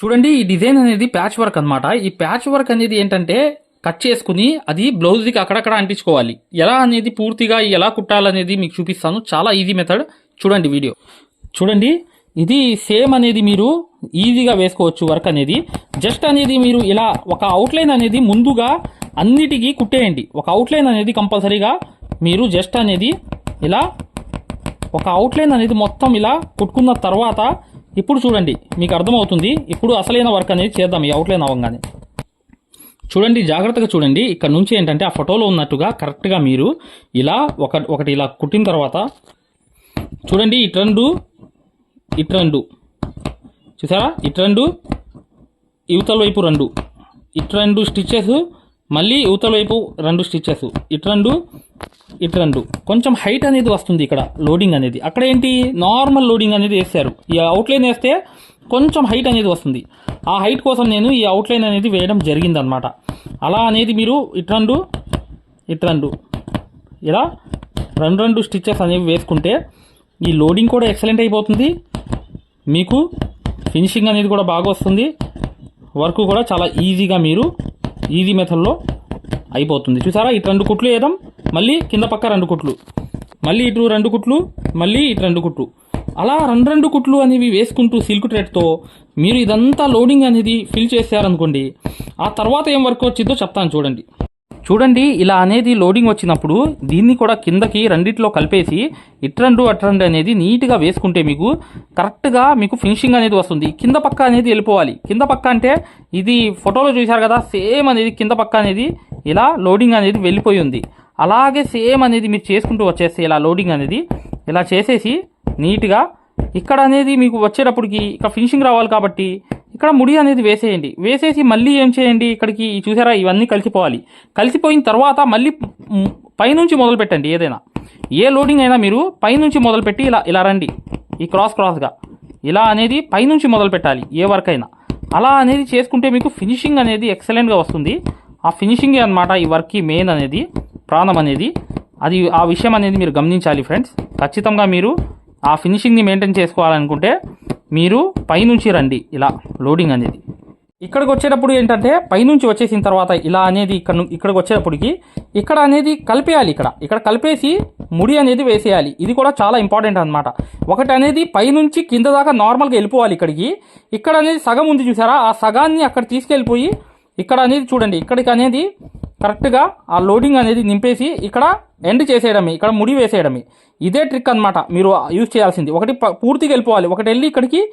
చూడండి ఈ డిజైన్ అనేది ప్యాచ్ వర్క్ అన్నమాట. ఈ ప్యాచ్ వర్క్ అనేది ఏంటంటే కట్ చేసుకుని అది బ్లౌజ్కి అక్కడక్కడ అంటించుకోవాలి. ఎలా అనేది పూర్తిగా ఎలా కుట్టాలనేది మీకు చూపిస్తాను. చాలా ఈజీ మెథడ్. చూడండి వీడియో. చూడండి ఇది సేమ్ అనేది మీరు ఈజీగా వేసుకోవచ్చు వర్క్ అనేది. జస్ట్ అనేది మీరు ఇలా ఒక అవుట్లైన్ అనేది ముందుగా అన్నిటికీ కుట్టేయండి. ఒక అవుట్లైన్ అనేది కంపల్సరీగా మీరు జస్ట్ అనేది ఇలా ఒక అవుట్లైన్ అనేది మొత్తం ఇలా కుట్టుకున్న తర్వాత ఇప్పుడు చూడండి మీకు అర్థమవుతుంది ఇప్పుడు అసలైన వర్క్ అనేది చేద్దాం ఈ అవుట్లైన్ అవ్వగానే. చూడండి జాగ్రత్తగా చూడండి ఇక్కడ నుంచి ఏంటంటే ఆ ఫోటోలో ఉన్నట్టుగా కరెక్ట్గా మీరు ఇలా ఒక ఒకటి ఇలా కుట్టిన తర్వాత చూడండి ఇటు రెండు ఇటు రెండు. చూసారా? ఇటు రెండు యువతల వైపు రెండు. ఇటు రెండు స్టిచ్చెస్ మళ్ళీ యువతల వైపు రెండు స్టిచ్చెస్ ఇటు రెండు ఇటు రెండు. కొంచెం హైట్ అనేది వస్తుంది ఇక్కడ లోడింగ్ అనేది. అక్కడ ఏంటి? నార్మల్ లోడింగ్ అనేది వేస్తారు. ఈ అవుట్లైన్ వేస్తే కొంచెం హైట్ అనేది వస్తుంది. ఆ హైట్ కోసం నేను ఈ అవుట్లైన్ అనేది వేయడం జరిగిందనమాట అలా అనేది మీరు ఇటు రెండు ఇటు రెండు. ఇలా రెండు రెండు స్టిచ్చెస్ అనేవి వేసుకుంటే ఈ లోడింగ్ కూడా ఎక్సలెంట్ అయిపోతుంది. మీకు ఫినిషింగ్ అనేది కూడా బాగా వస్తుంది. వర్క్ కూడా చాలా ఈజీగా మీరు ఈజీ మెథడ్లో అయిపోతుంది. చూసారా? ఇటు రెండు కుట్లు వేయడం మళ్ళీ కింద పక్క రెండు కుట్లు. మళ్ళీ ఇటు రెండు కుట్లు. మళ్ళీ ఇటు రెండు కుట్లు. అలా రెండు రెండు కుట్లు అనేవి వేసుకుంటూ సిల్క్ ట్రెడ్తో మీరు ఇదంతా లోడింగ్ అనేది ఫిల్ చేశారనుకోండి ఆ తర్వాత ఏం వర్క్ వచ్చిందో చెప్తాను చూడండి. చూడండి ఇలా అనేది లోడింగ్ వచ్చినప్పుడు దీన్ని కూడా కిందకి రెండిట్లో కలిపేసి ఇట్రండు అట్రండు అనేది నీట్గా వేసుకుంటే మీకు కరెక్ట్గా మీకు ఫినిషింగ్ అనేది వస్తుంది. కింద పక్క అనేది వెళ్ళిపోవాలి. కింద పక్క అంటే ఇది ఫోటోలో చూశారు కదా సేమ్ అనేది కింద పక్క అనేది ఇలా లోడింగ్ అనేది వెళ్ళిపోయి ఉంది. అలాగే సేమ్ అనేది మీరు చేసుకుంటూ వచ్చేస్తే ఇలా లోడింగ్ అనేది ఇలా చేసేసి నీట్గా ఇక్కడ అనేది మీకు వచ్చేటప్పటికి ఇక్కడ ఫినిషింగ్ రావాలి కాబట్టి ఇక్కడ ముడి అనేది వేసేయండి. వేసేసి మళ్ళీ ఏం చేయండి? ఇక్కడికి చూసారా? ఇవన్నీ కలిసిపోవాలి. కలిసిపోయిన తర్వాత మళ్ళీ పైనుంచి మొదలు పెట్టండి ఏదైనా. ఏ లోడింగ్ అయినా మీరు పైనుంచి మొదలుపెట్టి ఇలా ఇలా రండి. ఈ క్రాస్ క్రాస్గా. ఇలా అనేది పైనుంచి మొదలు పెట్టాలి ఏ వర్క్ అయినా. అలా అనేది చేసుకుంటే మీకు ఫినిషింగ్ అనేది ఎక్సలెంట్గా వస్తుంది. ఆ ఫినిషింగే అనమాట ఈ వర్క్కి మెయిన్ అనేది ప్రాణం అనేది. అది ఆ విషయం అనేది మీరు గమనించాలి ఫ్రెండ్స్. ఖచ్చితంగా మీరు ఆ ఫినిషింగ్ని మెయింటైన్ చేసుకోవాలనుకుంటే మీరు పైనుంచి రండి. ఇలా లోడింగ్ అనేది. ఇక్కడికి వచ్చేటప్పుడు ఏంటంటే పైనుంచి వచ్చేసిన తర్వాత ఇలా అనేది ఇక్కడ ఇక్కడికి వచ్చేటప్పటికి ఇక్కడ అనేది కలిపేయాలి ఇక్కడ. ఇక్కడ కలిపేసి ముడి అనేది వేసేయాలి. ఇది కూడా చాలా ఇంపార్టెంట్ అనమాట ఒకటి అనేది పైనుంచి కింద దాకా నార్మల్గా వెళ్ళిపోవాలి ఇక్కడికి. ఇక్కడ అనేది సగం ఉంది చూసారా? ఆ సగాన్ని అక్కడ తీసుకెళ్ళిపోయి ఇక్కడ అనేది చూడండి. ఇక్కడికి అనేది కరెక్ట్గా ఆ లోడింగ్ అనేది నింపేసి ఇక్కడ ఎండ్ చేసేయడమే ఇక్కడ ముడి వేసేయడమే. ఇదే ట్రిక్ అన్నమాట మీరు యూజ్ చేయాల్సింది. ఒకటి ప- పూర్తిగా వెళ్ళిపోవాలి. ఒకటి వెళ్ళి ఇక్కడికి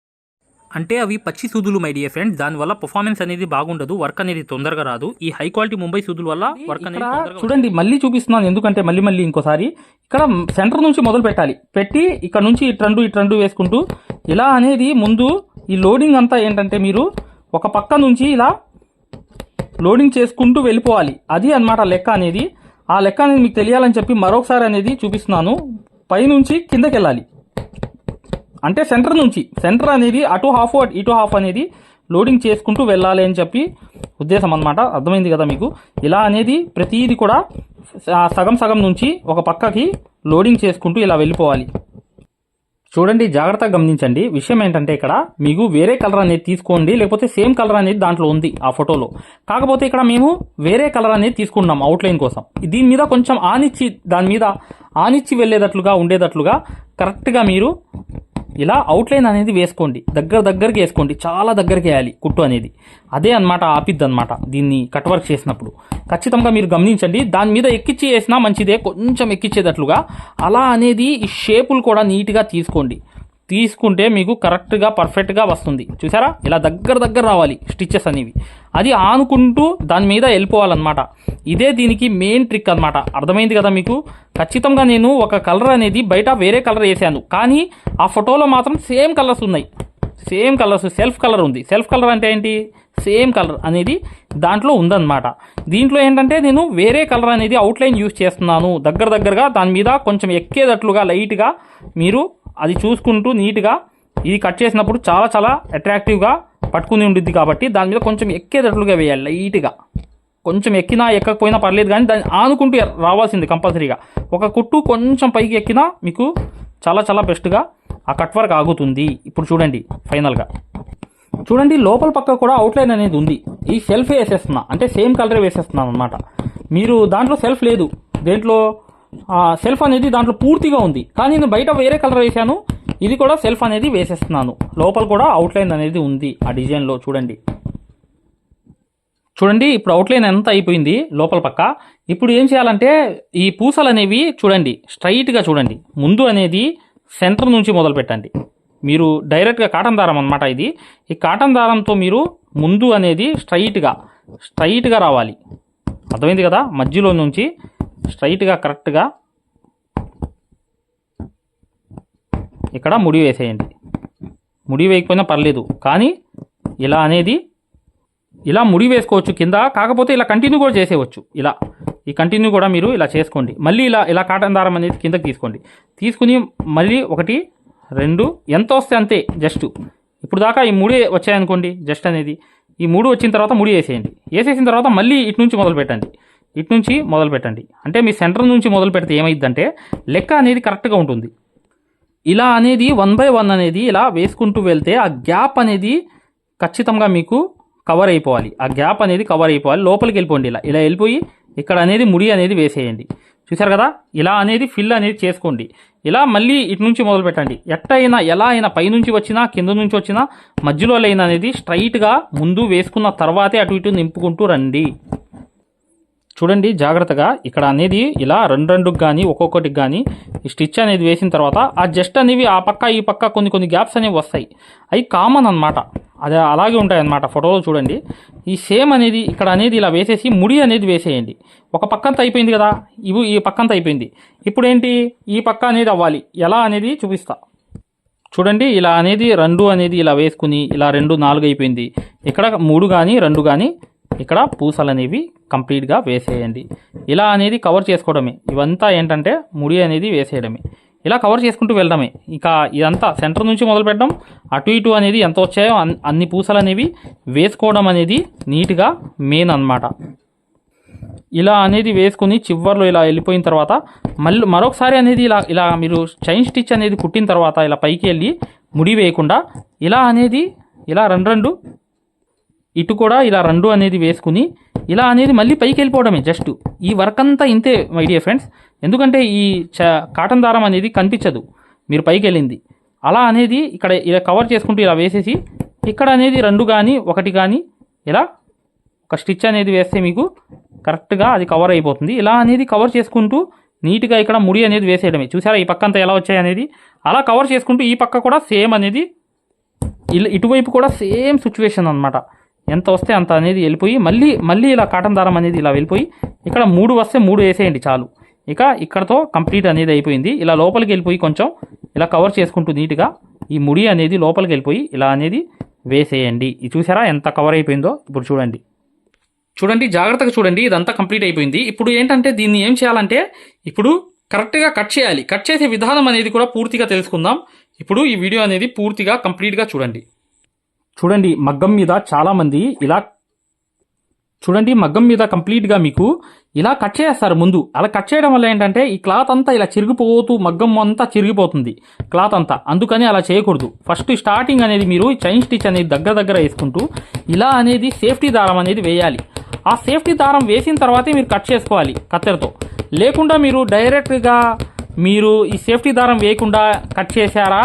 అంటే అవి పచ్చి సూదులు మై డియర్ ఫ్రెండ్ దానివల్ల పర్ఫార్మెన్స్ అనేది బాగుండదు వర్క్ అనేది తొందరగా రాదు. ఈ హై క్వాలిటీ ముంబై సూదుల వల్ల వర్క్ అనేది చూడండి మళ్ళీ చూపిస్తున్నాను ఎందుకంటే మళ్ళీ మళ్ళీ ఇంకోసారి. ఇక్కడ సెంటర్ నుంచి మొదలు పెట్టాలి. పెట్టి ఇక్కడ నుంచి ఇటు రెండు ఇటు రెండు వేసుకుంటూ ఇలా అనేది ముందు ఈ లోడింగ్ అంతా ఏంటంటే మీరు ఒక పక్క నుంచి ఇలా లోడింగ్ చేసుకుంటూ వెళ్ళిపోవాలి. అది అన్నమాట లెక్క అనేది. ఆ లెక్క అనేది మీకు తెలియాలని చెప్పి మరొకసారి అనేది చూపిస్తున్నాను. పైనుంచి కిందకి వెళ్ళాలి. అంటే సెంటర్ నుంచి సెంటర్ అనేది అటు హాఫ్ ఇటు హాఫ్ అనేది లోడింగ్ చేసుకుంటూ వెళ్ళాలి అని చెప్పి ఉద్దేశం అనమాట అర్థమైంది కదా మీకు? ఇలా అనేది ప్రతిదీ కూడా సగం సగం నుంచి ఒక పక్కకి లోడింగ్ చేసుకుంటూ ఇలా వెళ్ళిపోవాలి. చూడండి జాగ్రత్తగా గమనించండి. విషయం ఏంటంటే ఇక్కడ మీకు వేరే కలర్ అనేది తీసుకోండి లేకపోతే సేమ్ కలర్ అనేది దాంట్లో ఉంది ఆ ఫోటోలో. కాకపోతే ఇక్కడ మేము వేరే కలర్ అనేది తీసుకున్నాం అవుట్లైన్ కోసం. దీని మీద కొంచెం ఆనిచ్చి దాని మీద ఆనిచ్చి వెళ్ళేటట్లుగా ఉండేటట్లుగా కరెక్ట్గా మీరు ఇలా అవుట్లైన్ అనేది వేసుకోండి. దగ్గర దగ్గరికి వేసుకోండి. చాలా దగ్గరికి వేయాలి కుట్టు అనేది. అదే అన్నమాట ఆపిద్ది అనమాట దీన్ని కట్ వర్క్ చేసినప్పుడు. ఖచ్చితంగా మీరు గమనించండి. దాని మీద ఎక్కిచ్చి వేసినా మంచిదే. కొంచెం ఎక్కిచ్చేటట్లుగా. అలా అనేది ఈ షేపులు కూడా నీట్గా తీసుకోండి. తీసుకుంటే మీకు కరెక్ట్గా పర్ఫెక్ట్గా వస్తుంది. చూసారా? ఇలా దగ్గర దగ్గర రావాలి స్టిచ్చెస్ అనేవి. అది ఆనుకుంటూ దాని మీద వెళ్ళిపోవాలన్నమాట. ఇదే దీనికి మెయిన్ ట్రిక్ అనమాట అర్థమైంది కదా మీకు? ఖచ్చితంగా నేను ఒక కలర్ అనేది బయట వేరే కలర్ వేసాను. కానీ ఆ ఫోటోలో మాత్రం సేమ్ కలర్స్ ఉన్నాయి. సేమ్ కలర్స్ సెల్ఫ్ కలర్ ఉంది. సెల్ఫ్ కలర్ అంటే ఏంటి? సేమ్ కలర్ అనేది దాంట్లో ఉందన్నమాట. దీంట్లో ఏంటంటే నేను వేరే కలర్ అనేది అవుట్లైన్ యూస్ చేస్తున్నాను. దగ్గర దగ్గరగా దాని మీద కొంచెం ఎక్కేటట్లుగా లైట్గా మీరు అది చూసుకుంటూ నీట్గా ఇది కట్ చేసినప్పుడు చాలా చాలా అట్రాక్టివ్గా పట్టుకుని ఉండిద్ది కాబట్టి దాని మీద కొంచెం ఎక్కేటట్లుగా వేయాలి లైట్గా కొంచెం ఎక్కినా ఎక్కకపోయినా పర్లేదు కానీ దాన్ని ఆనుకుంటూ రావాల్సింది కంపల్సరీగా. ఒక కుట్టు కొంచెం పైకి ఎక్కినా మీకు చాలా చాలా బెస్ట్గా ఆ కట్ వర్క్ ఆగుతుంది. ఇప్పుడు చూడండి ఫైనల్గా చూడండి లోపల పక్క కూడా అవుట్లైన్ అనేది ఉంది. ఈ సెల్ఫ్ వేసేస్తున్నా అంటే సేమ్ కలర్ వేసేస్తున్నాను అనమాట మీరు దాంట్లో సెల్ఫ్ లేదు. దేంట్లో సెల్ఫ్ అనేది దాంట్లో పూర్తిగా ఉంది. కానీ నేను బయట వేరే కలర్ వేసాను ఇది కూడా సెల్ఫ్ అనేది వేసేస్తున్నాను. లోపల కూడా అవుట్లైన్ అనేది ఉంది ఆ డిజైన్లో చూడండి. చూడండి ఇప్పుడు అవుట్లైన్ ఎంత అయిపోయింది లోపల పక్క. ఇప్పుడు ఏం చేయాలంటే ఈ పూసలు అనేవి చూడండి స్ట్రైట్గా చూడండి. ముందు అనేది సెంటర్ నుంచి మొదలు పెట్టండి. మీరు డైరెక్ట్గా కాటన్ దారం అనమాట ఇది. ఈ కాటన్ దారంతో మీరు ముందు అనేది స్ట్రైట్గా స్ట్రైట్గా రావాలి. అర్థమైంది కదా? మధ్యలో నుంచి స్ట్రైట్గా కరెక్ట్గా ఇక్కడ ముడి వేసేయండి. ముడి వేయకపోయినా పర్లేదు కానీ ఇలా అనేది ఇలా ముడి వేసుకోవచ్చు కింద కాకపోతే ఇలా కంటిన్యూ కూడా చేసేవచ్చు ఇలా ఈ కంటిన్యూ కూడా మీరు ఇలా చేసుకోండి. మళ్ళీ ఇలా ఇలా కాటన్ దారం అనేది కిందకి తీసుకోండి. తీసుకుని మళ్ళీ ఒకటి రెండు ఎంత వస్తే అంతే జస్ట్. ఇప్పుడు దాకా ఈ మూడే వచ్చాయనుకోండి జస్ట్ అనేది. ఈ మూడు వచ్చిన తర్వాత ముడి వేసేయండి. వేసేసిన తర్వాత మళ్ళీ ఇటు నుంచి మొదలు పెట్టండి ఇటు నుంచి మొదలు పెట్టండి అంటే మీ సెంటర్ నుంచి మొదలు పెడితే ఏమైందంటే లెక్క అనేది కరెక్ట్గా ఉంటుంది. ఇలా అనేది వన్ బై వన్ అనేది ఇలా వేసుకుంటూ వెళ్తే ఆ గ్యాప్ అనేది ఖచ్చితంగా మీకు కవర్ అయిపోవాలి. ఆ గ్యాప్ అనేది కవర్ అయిపోవాలి. లోపలికి వెళ్ళిపోండి ఇలా. ఇలా వెళ్ళిపోయి ఇక్కడ అనేది ముడి అనేది వేసేయండి. చూసారు కదా? ఇలా అనేది ఫిల్ అనేది చేసుకోండి. ఇలా మళ్ళీ ఇటు నుంచి మొదలు పెట్టండి ఎట్టయినా ఎలా అయినా పైనుంచి వచ్చినా కింద నుంచి వచ్చినా మధ్యలో లైన్ అనేది స్ట్రైట్గా ముందు వేసుకున్న తర్వాతే అటు ఇటు నింపుకుంటూ రండి. చూడండి జాగ్రత్తగా. ఇక్కడ అనేది ఇలా రెండు రెండుకి కానీ ఒక్కొక్కటికి కానీ ఈ స్టిచ్ అనేది వేసిన తర్వాత ఆ జస్ట్ అనేవి ఆ పక్క ఈ పక్క కొన్ని కొన్ని గ్యాప్స్ అనేవి వస్తాయి. అవి కామన్ అన్నమాట. అది అలాగే ఉంటాయి ఫోటోలో చూడండి. ఈ సేమ్ అనేది ఇక్కడ అనేది ఇలా వేసేసి ముడి అనేది వేసేయండి. ఒక పక్కంత అయిపోయింది కదా ఇవి ఈ పక్కంత అయిపోయింది. ఇప్పుడు ఏంటి ఈ పక్క అనేది అవ్వాలి. ఎలా అనేది చూపిస్తా. చూడండి ఇలా అనేది రెండు అనేది ఇలా వేసుకుని ఇలా రెండు నాలుగు అయిపోయింది. ఇక్కడ మూడు కానీ రెండు కానీ ఇక్కడ పూసలు అనేవి కంప్లీట్గా వేసేయండి. ఇలా అనేది కవర్ చేసుకోవడమే. ఇవంతా ఏంటంటే ముడి అనేది వేసేయడమే. ఇలా కవర్ చేసుకుంటూ వెళ్ళడమే. ఇక ఇదంతా సెంటర్ నుంచి మొదలు పెట్టడం అటు ఇటు అనేది ఎంత వచ్చాయో అన్- అన్ని పూసలు అనేవి వేసుకోవడం అనేది నీట్గా మెయిన్ అన్నమాట. ఇలా అనేది వేసుకుని చివర్లో ఇలా వెళ్ళిపోయిన తర్వాత మళ్ళీ మరొకసారి అనేది ఇలా ఇలా మీరు చైన్ స్టిచ్ అనేది కుట్టిన తర్వాత ఇలా పైకి వెళ్ళి ముడి వేయకుండా ఇలా అనేది ఇలా రెండు రెండు ఇటు కూడా ఇలా రెండు అనేది వేసుకుని ఇలా అనేది మళ్ళీ పైకి వెళ్ళిపోవడమే జస్ట్ ఈ వర్క్ అంతా ఇంతే మై డియర్ ఫ్రెండ్స్ ఎందుకంటే ఈ చ కాటన్ దారం అనేది కనిపించదు. మీరు పైకి వెళ్ళింది. అలా అనేది ఇక్కడ ఇలా కవర్ చేసుకుంటూ ఇలా వేసేసి ఇక్కడ అనేది రెండు కానీ ఒకటి కానీ ఇలా ఒక స్టిచ్ అనేది వేస్తే మీకు కరెక్ట్గా అది కవర్ అయిపోతుంది. ఇలా అనేది కవర్ చేసుకుంటూ నీట్గా ఇక్కడ ముడి అనేది వేసేయడమే. చూసారా ఈ పక్క అంతా ఎలా వచ్చాయి అనేది? అలా కవర్ చేసుకుంటూ ఈ పక్క కూడా సేమ్ అనేది ఇలా ఇటువైపు కూడా సేమ్ సిచ్యువేషన్ అనమాట ఎంత వస్తే అంత అనేది వెళ్ళిపోయి మళ్ళీ మళ్ళీ ఇలా కాటన్ దారం అనేది ఇలా వెళ్ళిపోయి ఇక్కడ మూడు వస్తే మూడు వేసేయండి చాలు. ఇక ఇక్కడతో కంప్లీట్ అనేది అయిపోయింది. ఇలా లోపలికి వెళ్ళిపోయి కొంచెం ఇలా కవర్ చేసుకుంటూ నీట్గా ఈ ముడి అనేది లోపలికి వెళ్ళిపోయి ఇలా అనేది వేసేయండి. ఇది చూసారా ఎంత కవర్ అయిపోయిందో? ఇప్పుడు చూడండి. చూడండి జాగ్రత్తగా చూడండి. ఇదంతా కంప్లీట్ అయిపోయింది. ఇప్పుడు ఏంటంటే దీన్ని ఏం చేయాలంటే ఇప్పుడు కరెక్ట్గా కట్ చేయాలి. కట్ చేసే విధానం అనేది కూడా పూర్తిగా తెలుసుకుందాం. ఇప్పుడు ఈ వీడియో అనేది పూర్తిగా కంప్లీట్గా చూడండి. చూడండి మగ్గం మీద చాలామంది ఇలా చూడండి మగ్గం మీద కంప్లీట్గా మీకు ఇలా కట్ చేస్తారు ముందు. అలా కట్ చేయడం వల్ల ఏంటంటే ఈ క్లాత్ అంతా ఇలా చిరిగిపోతూ మగ్గం అంతా చిరిగిపోతుంది. క్లాత్ అంతా. అందుకని అలా చేయకూడదు. ఫస్ట్ స్టార్టింగ్ అనేది మీరు చైన్ స్టిచ్ అనేది దగ్గర దగ్గర వేసుకుంటూ ఇలా అనేది సేఫ్టీ దారం అనేది వేయాలి. ఆ సేఫ్టీ దారం వేసిన తర్వాతే మీరు కట్ చేసుకోవాలి కత్తెరతో. లేకుండా మీరు డైరెక్ట్గా మీరు ఈ సేఫ్టీ దారం వేయకుండా కట్ చేశారా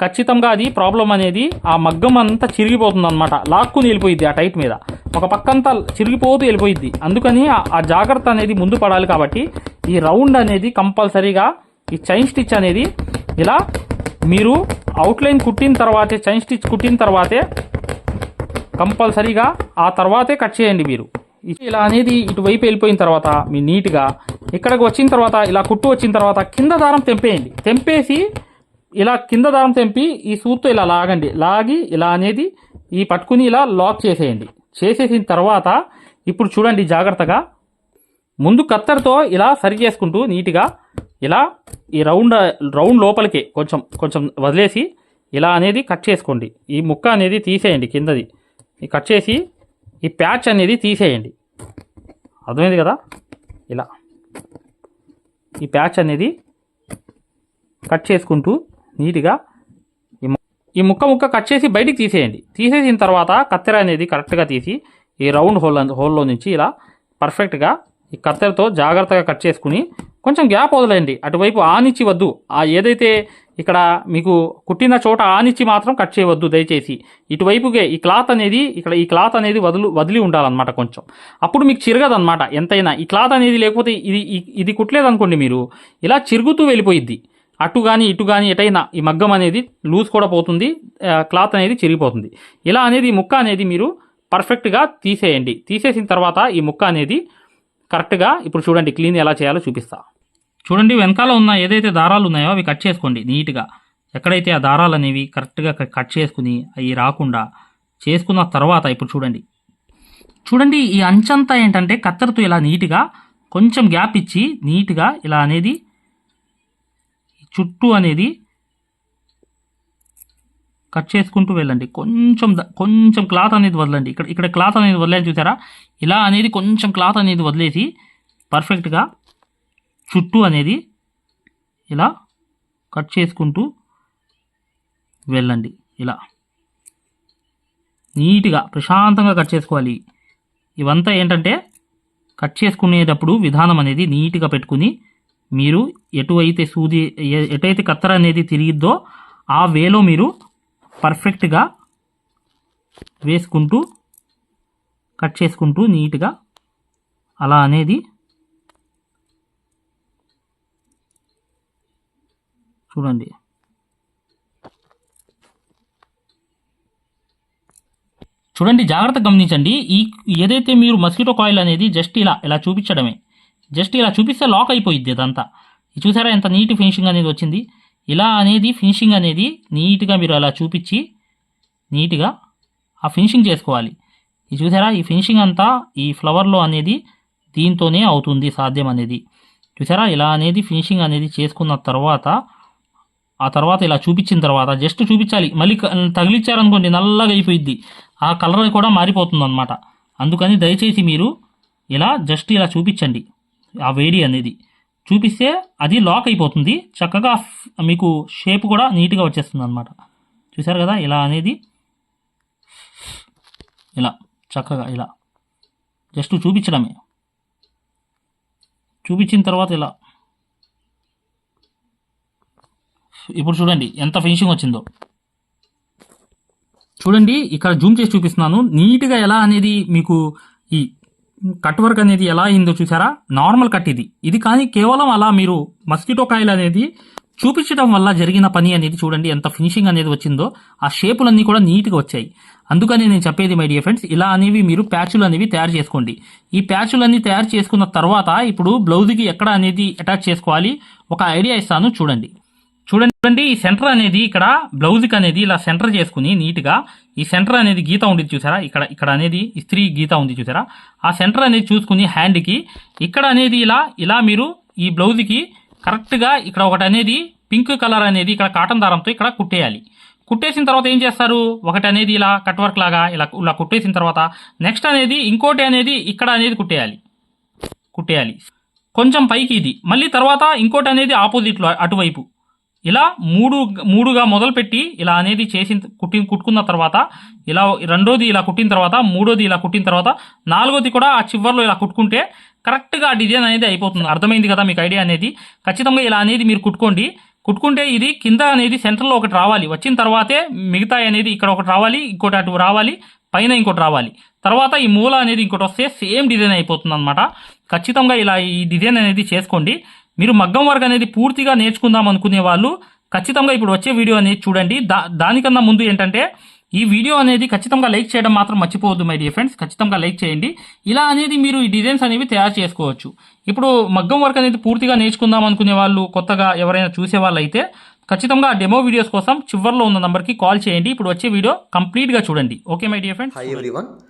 ఖచ్చితంగా అది ప్రాబ్లం అనేది ఆ మగ్గం అంతా చిరిగిపోతుంది అనమాట లాక్కుని వెళ్ళిపోయింది ఆ టైట్ మీద. ఒక పక్కంతా చిరిగిపోతూ వెళ్ళిపోయింది అందుకని ఆ- జాగ్రత్త అనేది ముందు పడాలి కాబట్టి ఈ రౌండ్ అనేది కంపల్సరీగా ఈ చైన్ స్టిచ్ అనేది ఇలా మీరు అవుట్లైన్ కుట్టిన తర్వాతే చైన్ స్టిచ్ కుట్టిన తర్వాతే కంపల్సరీగా ఆ తర్వాతే కట్ చేయండి మీరు. ఇలా అనేది ఇటువైపు వెళ్ళిపోయిన తర్వాత మీ నీట్గా ఇక్కడికి వచ్చిన తర్వాత ఇలా కుట్టు వచ్చిన తర్వాత కింద దారం తెంపేయండి. తెంపేసి ఇలా కింద దారం తెంపి ఈ సూత్తో ఇలా లాగండి. లాగి ఇలా అనేది ఈ పట్టుకుని ఇలా లాక్ చేసేయండి. చేసేసిన తర్వాత ఇప్పుడు చూడండి జాగ్రత్తగా. ముందు కత్తెరతో ఇలా సరి చేసుకుంటూ నీట్గా ఇలా ఈ రౌండ్ రౌండ్ లోపలికి కొంచెం కొంచెం వదిలేసి ఇలా అనేది కట్ చేసుకోండి. ఈ ముక్క అనేది తీసేయండి కిందది. కట్ చేసి ఈ ప్యాచ్ అనేది తీసేయండి. అర్థమైంది కదా? ఇలా. ఈ ప్యాచ్ అనేది కట్ చేసుకుంటూ నీట్గా ఈ ము- ఈ ముక్క ముక్క కట్ చేసి బయటికి తీసేయండి. తీసేసిన తర్వాత కత్తెర అనేది కరెక్ట్గా తీసి ఈ రౌండ్ హోల్ హోల్లో నుంచి ఇలా పర్ఫెక్ట్గా ఈ కత్తెరతో జాగ్రత్తగా కట్ చేసుకుని కొంచెం గ్యాప్ వదిలేయండి. అటువైపు ఆనిచ్చి వద్దు. ఆ ఏదైతే ఇక్కడ మీకు కుట్టిన చోట ఆనిచ్చి మాత్రం కట్ చేయవద్దు దయచేసి. ఇటువైపుకే ఈ క్లాత్ అనేది ఇక్కడ ఈ క్లాత్ అనేది వదులు వదిలి ఉండాలన్నమాట కొంచెం. అప్పుడు మీకు చిరగదన్నమాట ఎంతైనా. ఈ క్లాత్ అనేది లేకపోతే ఇది ఇది కుట్టలేదనుకోండి మీరు. ఇలా చిరుగుతూ వెళ్ళిపోయిద్ది. అటు కానీ ఇటు కానీ ఎటైనా ఈ మగ్గం అనేది లూజ్ కూడా పోతుంది క్లాత్ అనేది చిరిగిపోతుంది. ఇలా అనేది ముక్క అనేది మీరు పర్ఫెక్ట్గా తీసేయండి. తీసేసిన తర్వాత ఈ ముక్క అనేది కరెక్ట్గా ఇప్పుడు చూడండి క్లీన్ ఎలా చేయాలో చూపిస్తా. చూడండి వెనకాల ఉన్న ఏదైతే దారాలు ఉన్నాయో అవి కట్ చేసుకోండి నీట్గా. ఎక్కడైతే ఆ దారాలు అనేవి కరెక్ట్గా క- కట్ చేసుకుని అవి రాకుండా చేసుకున్న తర్వాత ఇప్పుడు చూడండి. చూడండి ఈ అంచంతా ఏంటంటే కత్తెరతో ఇలా నీట్గా కొంచెం గ్యాప్ ఇచ్చి నీట్గా ఇలా అనేది చుట్టూ అనేది కట్ చేసుకుంటూ వెళ్ళండి. కొంచెం కొంచెం క్లాత్ అనేది వదలండి. ఇక్కడ ఇక్కడ క్లాత్ అనేది వదిలేదు చూసారా? ఇలా అనేది కొంచెం క్లాత్ అనేది వదిలేసి పర్ఫెక్ట్గా చుట్టూ అనేది ఇలా కట్ చేసుకుంటూ వెళ్ళండి. ఇలా నీట్గా ప్రశాంతంగా కట్ చేసుకోవాలి. ఇవంతా ఏంటంటే కట్ చేసుకునేటప్పుడు విధానం అనేది నీట్గా పెట్టుకుని మీరు ఎటువైతే సూది ఎటైతే కత్తెర అనేది తిరిగిద్దో ఆ వేలో మీరు పర్ఫెక్ట్గా వేసుకుంటూ కట్ చేసుకుంటూ నీట్గా అలా అనేది చూడండి. చూడండి జాగ్రత్తగా గమనించండి. ఈ ఏదైతే మీరు మస్కిటో కాయిల్ అనేది జస్ట్ ఇలా ఇలా చూపించడమే. జస్ట్ ఇలా చూపిస్తే లాక్ అయిపోయిద్ది అదంతా. ఇది చూసారా ఎంత నీట్ ఫినిషింగ్ అనేది వచ్చింది? ఇలా అనేది ఫినిషింగ్ అనేది నీట్గా మీరు అలా చూపించి నీట్గా ఆ ఫినిషింగ్ చేసుకోవాలి. ఇది చూసారా? ఈ ఫినిషింగ్ అంతా ఈ ఫ్లవర్లో అనేది దీంతోనే అవుతుంది సాధ్యం అనేది. చూసారా? ఇలా అనేది ఫినిషింగ్ అనేది చేసుకున్న తర్వాత ఆ తర్వాత ఇలా చూపించిన తర్వాత జస్ట్ చూపించాలి. మళ్ళీ తగిలిచ్చారనుకోండి నల్లగా అయిపోయింది ఆ కలర్ కూడా మారిపోతుంది అనమాట అందుకని దయచేసి మీరు ఇలా జస్ట్ ఇలా చూపించండి. ఆ వేడి అనేది. చూపిస్తే అది లాక్ అయిపోతుంది. చక్కగా మీకు షేప్ కూడా నీట్గా వచ్చేస్తుంది అనమాట చూసారు కదా? ఇలా అనేది. ఇలా చక్కగా ఇలా. జస్ట్ చూపించడమే. చూపించిన తర్వాత ఇలా. ఇప్పుడు చూడండి ఎంత ఫినిషింగ్ వచ్చిందో. చూడండి ఇక్కడ జూమ్ చేసి చూపిస్తున్నాను. నీట్గా ఎలా అనేది మీకు ఈ కట్ వర్క్ అనేది ఎలా అయిందో చూసారా? నార్మల్ కట్ ఇది. ఇది కానీ కేవలం అలా మీరు మస్కిటో కాయలు అనేది చూపించడం వల్ల జరిగిన పని అనేది చూడండి ఎంత ఫినిషింగ్ అనేది వచ్చిందో ఆ షేపులన్నీ కూడా నీట్గా వచ్చాయి. అందుకని నేను చెప్పేది మై డియర్ ఫ్రెండ్స్ ఇలా అనేవి మీరు ప్యాచులు అనేవి తయారు చేసుకోండి. ఈ ప్యాచులన్నీ తయారు చేసుకున్న తర్వాత ఇప్పుడు బ్లౌజ్కి ఎక్కడ అనేది అటాచ్ చేసుకోవాలి? ఒక ఐడియా ఇస్తాను చూడండి. చూడండి చూడండి ఈ సెంటర్ అనేది ఇక్కడ బ్లౌజ్కి అనేది ఇలా సెంటర్ చేసుకుని నీట్గా ఈ సెంటర్ అనేది గీత ఉంది చూసారా? ఇక్కడ ఇక్కడ అనేది ఇస్త్రీ గీత ఉంది చూసారా? ఆ సెంటర్ అనేది చూసుకుని హ్యాండ్కి ఇక్కడ అనేది ఇలా ఇలా మీరు ఈ బ్లౌజ్కి కరెక్ట్గా ఇక్కడ ఒకటి అనేది పింక్ కలర్ అనేది ఇక్కడ కాటన్ దారంతో ఇక్కడ కుట్టేయాలి. కుట్టేసిన తర్వాత ఏం చేస్తారు? ఒకటి అనేది ఇలా కట్ వర్క్ లాగా ఇలా ఇలా కుట్టేసిన తర్వాత నెక్స్ట్ అనేది ఇంకోటి అనేది ఇక్కడ అనేది కుట్టేయాలి. కుట్టేయాలి. కొంచెం పైకి ఇది. మళ్ళీ తర్వాత ఇంకోటి అనేది ఆపోజిట్లో అటువైపు. ఇలా మూడు మూడుగా మొదలుపెట్టి ఇలా అనేది చేసిన కుట్టి కుట్టుకున్న తర్వాత ఇలా రెండోది ఇలా కుట్టిన తర్వాత మూడోది ఇలా కుట్టిన తర్వాత నాలుగోది కూడా ఆ చివర్లో ఇలా కుట్టుకుంటే కరెక్ట్గా డిజైన్ అనేది అయిపోతుంది. అర్థమైంది కదా మీకు ఐడియా అనేది? ఖచ్చితంగా ఇలా అనేది మీరు కుట్టుకోండి. కుట్టుకుంటే ఇది కింద అనేది సెంటర్లో ఒకటి రావాలి. వచ్చిన తర్వాతే మిగతా అనేది ఇక్కడ ఒకటి రావాలి ఇంకోటి అటు రావాలి పైన ఇంకోటి రావాలి. తర్వాత ఈ మూల అనేది ఇంకోటి వస్తే సేమ్ డిజైన్ అయిపోతుంది అనమాట ఖచ్చితంగా ఇలా ఈ డిజైన్ అనేది చేసుకోండి. మీరు మగ్గం వర్క్ అనేది పూర్తిగా నేర్చుకుందాం అనుకునే వాళ్ళు ఖచ్చితంగా ఇప్పుడు వచ్చే వీడియో అనేది చూడండి. దా దానికన్నా ముందు ఏంటంటే ఈ వీడియో అనేది ఖచ్చితంగా లైక్ చేయడం మాత్రం మర్చిపోవద్దు మై డియర్ ఫ్రెండ్స్. ఖచ్చితంగా లైక్ చేయండి. ఇలా అనేది మీరు ఈ డిజైన్స్ అనేవి తయారు చేసుకోవచ్చు. ఇప్పుడు మగ్గం వర్క్ అనేది పూర్తిగా నేర్చుకుందాం అనుకునే వాళ్ళు కొత్తగా ఎవరైనా చూసే వాళ్ళు అయితే ఖచ్చితంగా డెమో వీడియోస్ కోసం చివర్లో ఉన్న నంబర్కి కాల్ చేయండి. ఇప్పుడు వచ్చే వీడియో కంప్లీట్గా చూడండి. Okay my dear friends